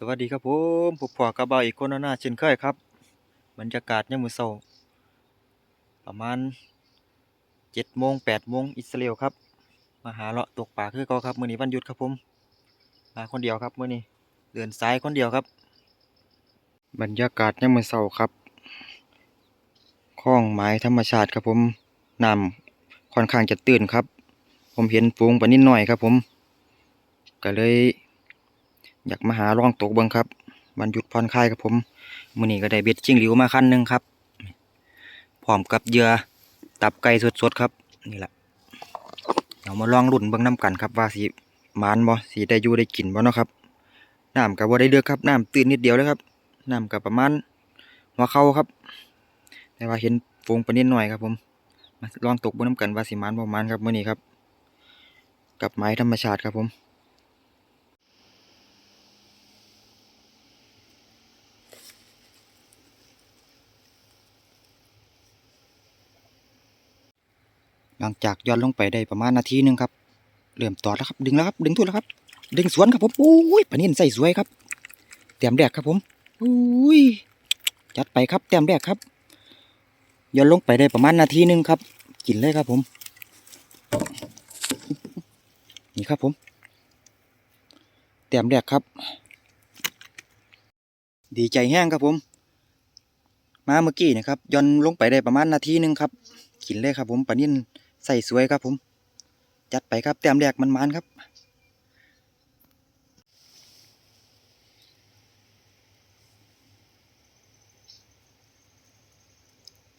สวัสดีครับผมผมพอกระเบาอีกคนแล้วนะเช่นเคยครับ บรรยากาศยามมื้อเช้าประมาณเจ็ดโมงแปดโมงอิสราเอลครับ มาหาเลาะตกปลาคือเก่าครับมื้อนี้วันหยุดครับผมมาคนเดียวครับมื้อนี้เดินสายคนเดียวครับ บรรยากาศยามมื้อเช้าครับคลองไม้ธรรมชาติครับผมน้ำค่อนข้างจะตื้นครับ ผมเห็นฝูงปลานิดหน่อยครับผมก็เลย อยากมาหาลองตกเบิ่งครับวันหยุดผ่อนคลายครับผมมื้อนี้ก็ได้เบ็ดจิ้งหลิวมาคั้นหนึ่งครับพร้อมกับเหยื่อตับไก่สดๆครับ นี่แหละเอามาลองลุ่นเบิ่งน้ำกันครับว่าสิหมานบ่สิได้อยู่ได้กินบ่เนาะครับน้ำก็บ่ได้เลือกครับน้ำตื้นนิดเดียวเลยครับน้ำก็ประมาณหัวเข่าครับ แต่ว่าเห็นฟงปนิดหน่อยครับผมมาลองตกบิ่งน้ำกันว่าสิหมานบ่หมานครับมื้อนี้ครับ กับไม้ธรรมชาติครับผม ลังจากย้อนลงไปได้ประมาณนาทีหนึ่งครับ เริ่มต่อแล้วครับ ดึงแล้วครับ ดึงทุ่นแล้วครับ ดึงสวนครับผมอุ้ยปลานิ่นใส่สวยครับเต็มแรกครับผมอุ้ยจัดไปครับเต็มแรกครับ ย้อนลงไปได้ประมาณนาทีหนึ่งครับ กินเลยครับผม นี่ครับผมเต็มแรกครับ ดีใจแห้งครับผม มาเมื่อกี้นะครับย้อนลงไปได้ประมาณนาทีหนึ่งครับ กินเลยครับผมปลานิ่น ใส่สวยครับผม จัดไปครับแต้มแรกมันมันครับ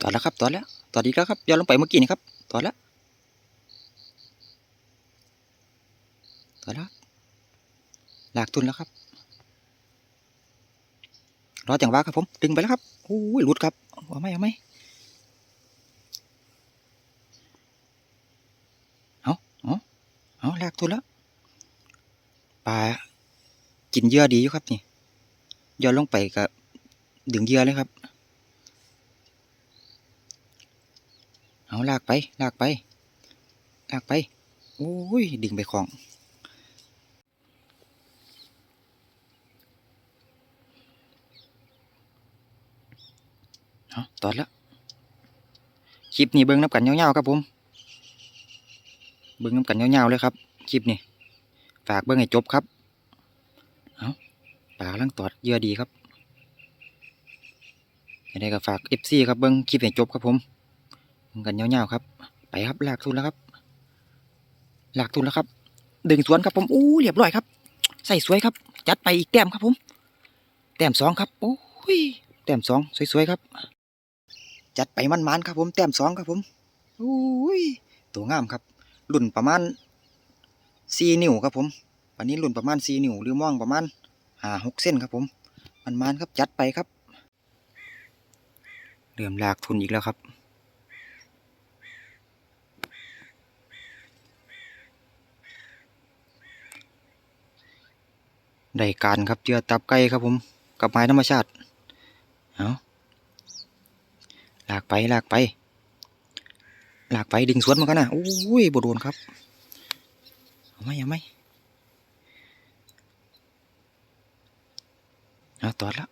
ต่อแล้วครับต่อแล้วต่อดีแล้วครับย้อนลงไปเมื่อกี้นี่ครับต่อแล้วต่อแล้วหลากทุนแล้วครับรอจังหวะครับผมดึงไปแล้วครับโอ้ยหลุดครับเอาไหมเอาไหม เอาแลกทุแล้วปลากินเหยื่อดีอยู่ครับนี่ย้อนลงไปกับดึงเหยื่อเลยครับ เอาลากไป ลากไป ลากไป โอ้ย ดึงไปของ เอาตอดแล้ว คลิปนี้เบิ้งนับกันยาๆครับผม เบิ้งน้ำกันยาๆเลยครับ คลิปนี้ฝากเบิ้องให้จบครับเอาปลากำลังตอดเยื่อดีครับยังไงก็ฝาก FC ครับเบิ้องคลิปให้จบครับผมเบิ้งกันยาวๆครับ ไปครับลากทุนแล้วครับลากทุนแล้วครับ ดึงสวนครับผมอู้เรียบร้อยครับ ใส่สวยครับ จัดไปอีกแต้มครับผม แต้มสองครับโอ้ยแต้มสองสวยๆครับ จัดไปมันๆครับผมแต้มสองครับผมอุ้ยตัวงามครับรุ่นประมาณ สี่นิ้วครับผมวันนี้รุ่นประมาณสี่นิ้วหรือม่องประมาณห้าหกเส้นครับผม มันมันครับจัดไปครับเริ่มลากทุนอีกแล้วครับได้การครับเจือตับไก่ครับผมกับไม้ธรรมชาติเอาลากไปลากไป ลากไปดึงสวนมันกันนะโอ้ยบโดนครับ ไหมเอาไหมเอาตอดแล้ว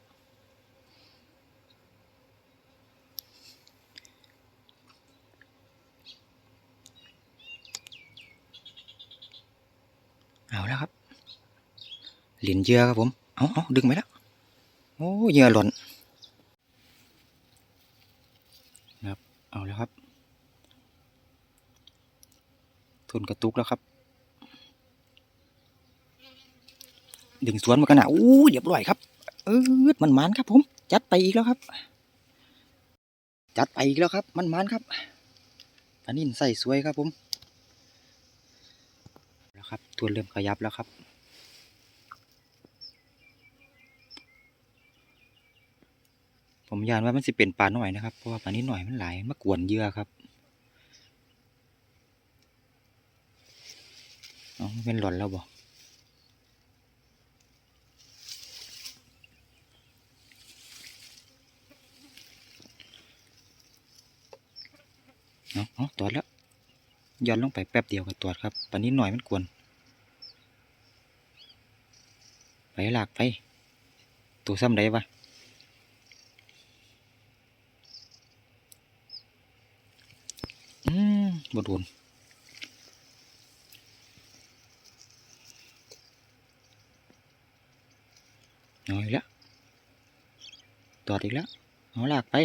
เอาแล้วครับหลินเยื่อครับผม เอาเอาดึงไปแล้ว โอ้เหยื่อหล่นครับ เอาแล้วครับ ทุนกระตุกแล้วครับ ดึงสวนมากันนะอู้เรียบร้อยครับ เออมันมันครับ ผม จัดไปอีกแล้วครับ จัดไปอีกแล้วครับ มันมันครับอันนี้ใส่สวยครับผมแล้วครับทวเริ่มขยับแล้วครับผมยานว่ามันสิเป็นปลาหน่อยนะครับ เพราะว่าปลานี้หน่อยมันหลายมากวนเยื่อครับอ๋อเป็นหล่อนแล้วบ่ เอาเอาตอดแล้วย้อนลงไปแป๊บเดียวก็ตอดครับปานนี้หน่อยมันกวน ไปหลากไป ตัวซ้ำใดวะอืมบ่โดนเอาอีกแล้วตอดอีกแล้วเอาหลากไป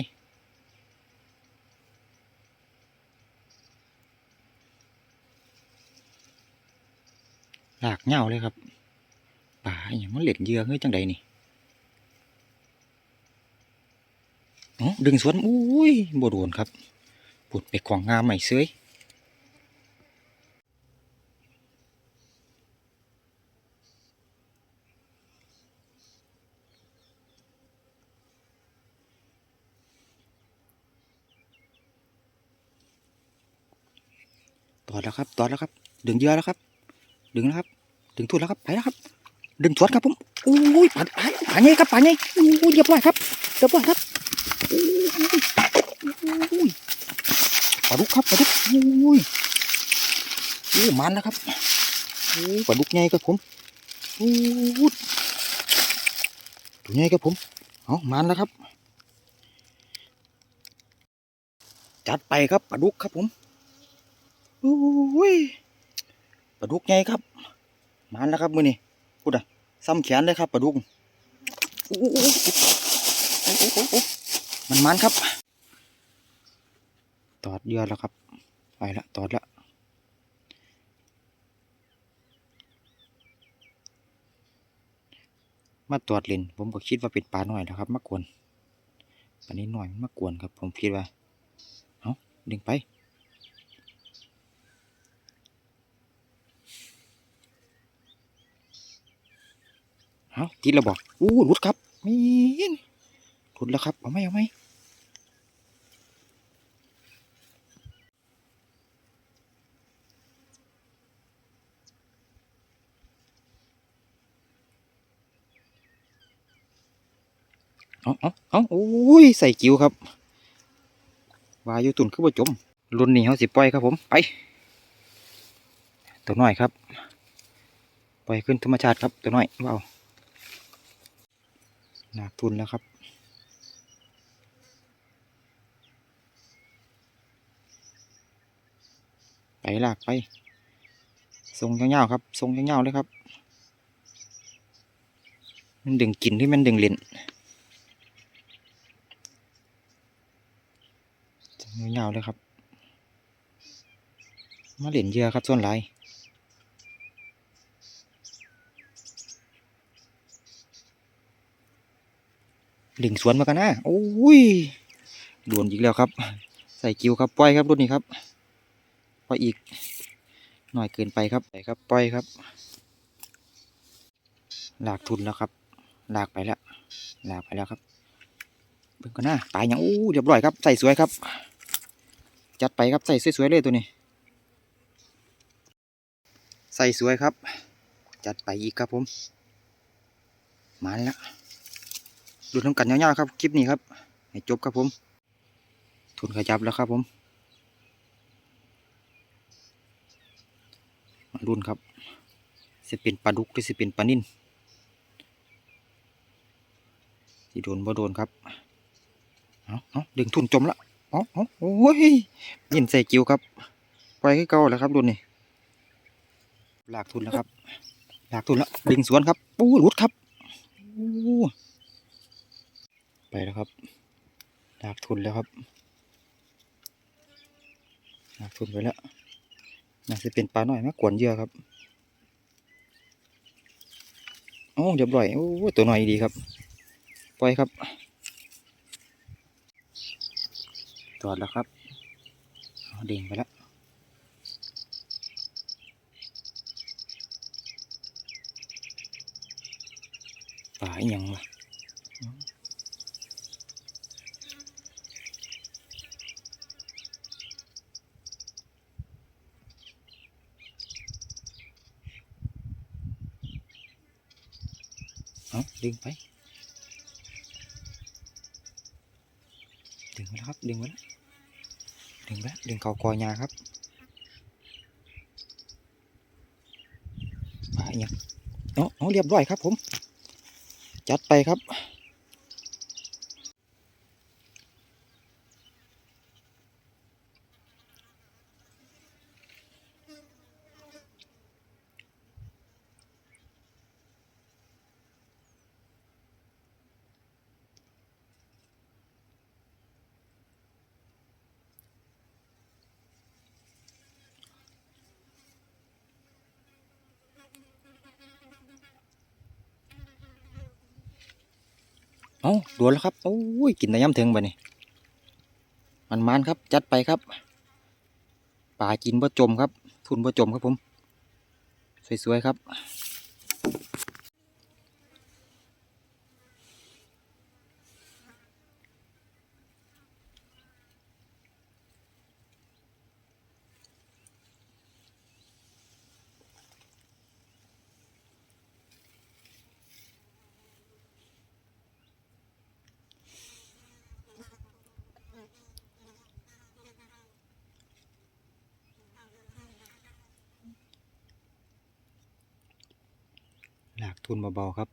หลากเหงาเลยครับป่าอย่างมันเหล็ดเยื่อเฮ้ยจังใดนี่อ๋อดึงสวนอุ้ยบ่โดนครับปุดไปของงามใหม่เซยตอดแล้วครับ ตอดแล้วครับ ดึงเยื่อแล้วครับ ดึงแล้วครับ ดึงทุ่นแล้วครับไปแล้วครับ ดึงสวนครับผมอุ้ยป่าป่าป่าใหญ่ครับป่าใหญ่อุ้ยเรียบร้อยครับเรียบร้อยครับอุ้ยอุ้ยปลาดุกครับปลาดุกอุ้ยอุ้ยมันแล้วครับอุ้ยปลาดุกใหญ่ครับผมอุ้ยตัวใหญ่ครับผมเอามันแล้วครับ จัดไปครับปลาดุกครับผมอุ้ย ปลาดุกใหญ่ครับมันแล้วครับมือนี่พูดอะซ้ำแขนเลยครับปลาดุกมันมันครับ ตอดเยอะแล้วครับ ไปละตอดละมาตอดเล่นผมก็คิดว่าเป็นปลาหน่อยแล้วครับมากวนปลานี้หน่อยมากวนครับ ผมคิดว่า เอาดึงไป เอาติดแล้วบอกอู้หลุดครับมีนหลุดแล้วครับ เอาไหมเอาไหมเอาเอาเอาโอ้ย ใส่กิ้วครับ วายุตุนคือบ่จม รุ่นนี้เขาสิปล่อยครับผม ไป ตัวน้อยครับ ปล่อยขึ้นธรรมชาติครับ ตัวน้อยว้าว หนักทุนแล้วครับ ไปลากไป ทรงยาวๆครับ ทรงยาวๆเลยครับ มันดึงกินที่มันดึงเลนทรงยาวๆเลยครับ มาเหรียญเยอะครับส่วนไร หลายดึงสวนมากันนะโอ้ยดวนอีกแล้วครับ ใส่กิ้วครับปล่อยครับรุ่นนี้ครับปล่อยอีก หน่อยเกินไปครับไปครับปล่อยครับ หลากทุนแล้วครับ หลากไปแล้ว หลากไปแล้วครับเบิ่งกันนะตายยังอู้เรียบร้อยครับ ใส่สวยครับ จัดไปครับใส่สวยๆเลยตัวนี้ ใส่สวยครับ จัดไปอีกครับผม มาแล้ว ดูน้ำกันยาวๆครับคลิปนี้ครับให้จบครับผม ทุนขยับแล้วครับผม มารุ่นครับสิเป็นปลาดุกหรือสิเป็นปลานิ่นสิโดนบ่โดนครับเอาเอาดึงทุนจมละเอาเอาโอ้ยยินใส่กิ้วครับปล่อยให้เก่าแล้วครับรุ่นนี้ลากทุนแล้วครับลากทุนแล้วดึงสวนครับปูหลุดครับโอ้ ไปแล้วครับลากทุนแล้วครับลากทุนไปแล้วน่าจะเป็นปลาหน่อยมากกวนเยอะครับโอ้เรียบร้อยโอ้ตัวหน่อยดีครับปล่อยครับตอดแล้วครับเด้งไปแล้วปลาอหยังวะ ดึงไป ดึงมาแล้วครับ ดึงมาแล้วดึงไปแล้วดึงเข่ากอยาครับปลาอีกอย่างเนาเอาเรียบร้อยครับผม จัดไปครับ เอ้าโดนแล้วครับโอ้ยกินแต่ย่ำถึงไปนี่มันมันครับ จัดไปครับป่ากินบ่จมครับ ทุนบ่จมครับผม สวยๆครับ ทุนเบาๆครับ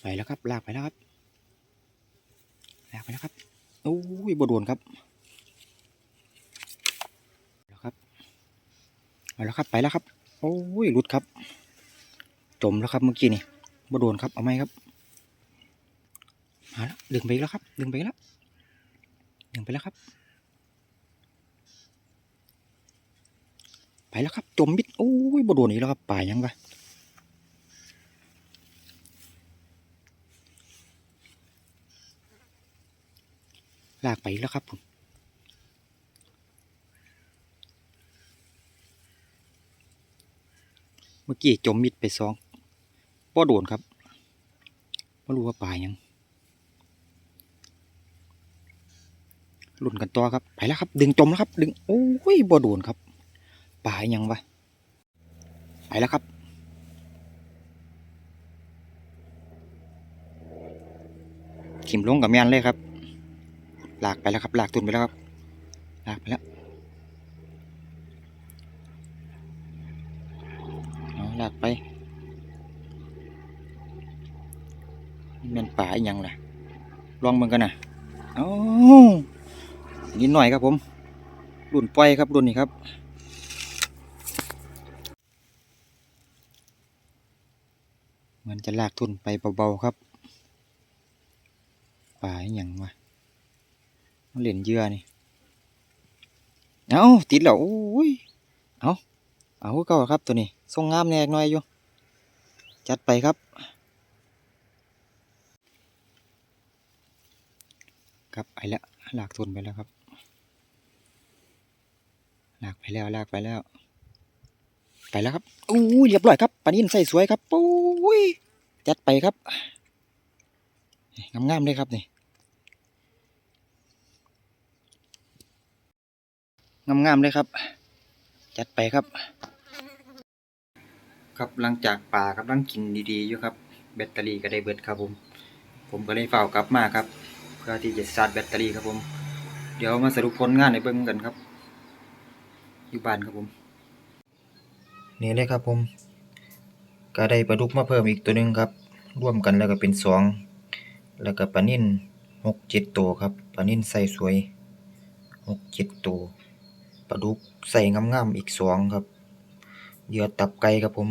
ไปแล้วครับ ลากไปแล้วครับ ลากไปแล้วครับ โอ้ยบโดนครับแล้วครับเอาแล้วครับไปแล้วครับ โอ้ยหลุดครับ จมแล้วครับเมื่อกี้นี่บโดนครับ เอาไหมครับมาแล้วดึงไปแล้วครับ ดึงไปแล้วดึงไปแล้วครับ ไป แล้วครับ จมมิดโอ้ยบโดนอีกแล้วครับป่ายังวะลากไปแล้วครับผมเมื่อกี้จมมิดไปสองบ่โดนครับไม่รู้ว่าป่ายังหลุนกันตัวครับไปแล้วครับ ดึงจมแล้วครับ ดึงโอ้ยบ่โดนครับ ป่ายังวะไปแล้วครับ ขิมลงกับแมนเลยครับ ลากไปแล้วครับ ลากตุนไปแล้วครับ ลากไปแล้วเอาลากไปนี่แมนป่าอีหยังล่ะ ลองเบิ่งกันนะเอ้านิดหน่อยครับผมรุ่นปล่อยครับรุ่นนี้ครับ เหมือนจะลากทุนไปเบาๆครับป่าอย่างวะมันเล่นเยื่อนี่ เอาติดแล้วโอ้ย เอาเอาเก่าครับตัวนี้ทรงงามแน่หน่อยอยู่ จัดไปครับ ครับไปแล้วลากทุนไปแล้วครับลากไปแล้วลากไปแล้ว ไปแล้วครับอู้ยเรียบร้อยครับปลานินใส่สวยครับปุ้ยจัดไปครับงามๆเลยครับนี่งามๆเลยครับ จัดไปครับ ครับหลังจากป่ากำลังกินดีๆอยู่ครับ แบตเตอรี่ก็ได้เบิดครับผม ผมก็เลยเฝ้ากลับมาครับ เพื่อที่จะชาร์จแบตเตอรี่ครับผม เดี๋ยวมาสรุปผลงานในเบิ่งกันครับ อยู่บ้านครับผม นี่เลยครับผมก็ได้ปลาดุกมาเพิ่มอีกตัวหนึงครับร่วมกันแล้วก็เป็นสองแล้วก็ปลานิ่นหกเจ็ดตัวครับปลานิ่นใส่สวยหกเจ็ดตัวปลาดุกใส่งามๆอีกสองครับเหยื่อตับไก่ครับผม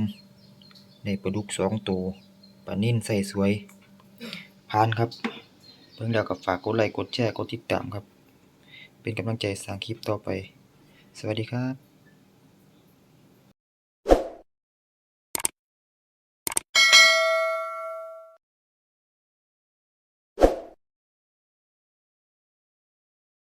ได้ปลาดุกสองตัวปลานิ่นใส่สวยผ่านครับเพิ่งแล้วก็ฝากกดไลค์กดแชร์กดติดตามครับ เป็นกำลังใจสร้างคลิปต่อไป สวัสดีครับ